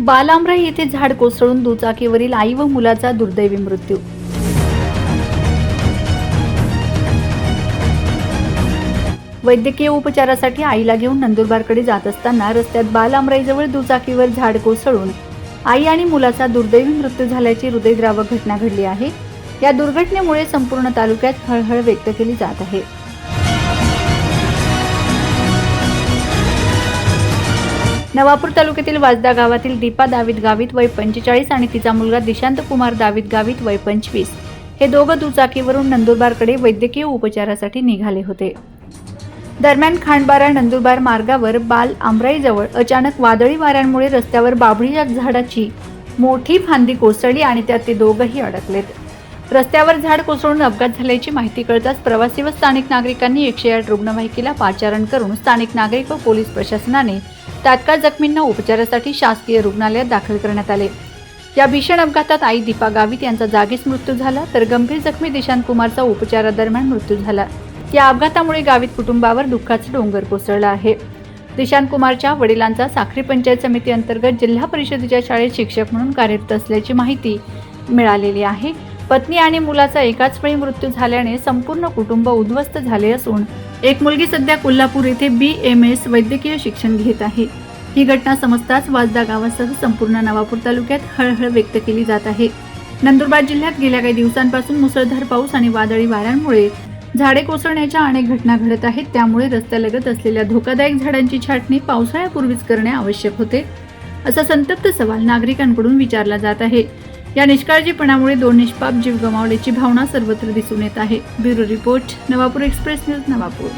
बालामराई येथे झाड कोसळून दुचाकीवरील आई व मुलाचा दुर्दैवी मृत्यू. वैद्यकीय उपचारासाठी आईला घेऊन नंदुरबारकडे जात असताना रस्त्यात बालामराईजवळ दुचाकीवर झाड कोसळून आई आणि मुलाचा दुर्दैवी मृत्यू झाल्याची हृदयद्रावक घटना घडली आहे. या दुर्घटनेमुळे संपूर्ण तालुक्यात हळहळ व्यक्त केली जात आहे. नवापूर तालुक्यातील वाजदा गावातील दीपा दावीद गावित वय पंचेचाळीस आणि तिचा मुलगा दिशांत कुमार दावीद गावित वय पंचवीस. हे दोघं दुचाकीवरून नंदुरबारकडे वैद्यकीय उपचारासाठी निघाले होते. दरम्यान खांडबारा नंदुरबार मार्गावर बाल आमराईजवळ अचानक वादळी वाऱ्यांमुळे रस्त्यावर बाभळीच्या झाडाची मोठी फांदी कोसळली आणि त्यात ते दोघंही अडकलेत. रस्त्यावर झाड कोसळून अपघात झाल्याची माहिती कळताच प्रवासी व स्थानिक नागरिकांनी एकशे आठ रुग्णवाहिकेला पाचारण करून स्थानिक नागरिक व पोलीस प्रशासनाने तात्काळ जखमींना उपचारासाठी शासकीय रुग्णालयात दाखल करण्यात आले. या भीषण अपघातात आई दीपा गावित यांचा जागीच मृत्यू झाला तर गंभीर जखमी दिशांत कुमारचा उपचारादरम्यान मृत्यू झाला. या अपघातामुळे गावित कुटुंबावर दुःखाचा डोंगर कोसळला आहे. दिशांत कुमारच्या वडिलांचा साखरी पंचायत समिती अंतर्गत जिल्हा परिषदेच्या शाळेत शिक्षक म्हणून कार्यरत असल्याची माहिती मिळालेली आहे. पत्नी आणि मुलाचा एकाच वेळी मृत्यू झाल्याने संपूर्ण कुटुंब उद्ध्वस्त झाले असून एक मुलगी सध्या कोल्हापूर येथे बी एम एस वैद्यकीय शिक्षण घेत आहे. ही घटना समजताच वाजदा गावासह संपूर्ण नवापूर तालुक्यात हळहळ व्यक्त केली जात आहे. नंदुरबार जिल्ह्यात गेल्या काही दिवसांपासून मुसळधार पाऊस आणि वादळी वाऱ्यांमुळे झाडे कोसळण्याच्या अनेक घटना घडत आहेत. त्यामुळे रस्त्यालगत असलेल्या धोकादायक झाडांची छाटणी पावसाळ्यापूर्वीच करणे आवश्यक होते. असा संतप्त सवाल नागरिकांकडून विचारला जात आहे. या निष्काळजीपणामुळे दोन निष्पाप जीव गमावल्याची भावना सर्वत्र दिसून येत आहे. Bureau report Navapur express news Navapur.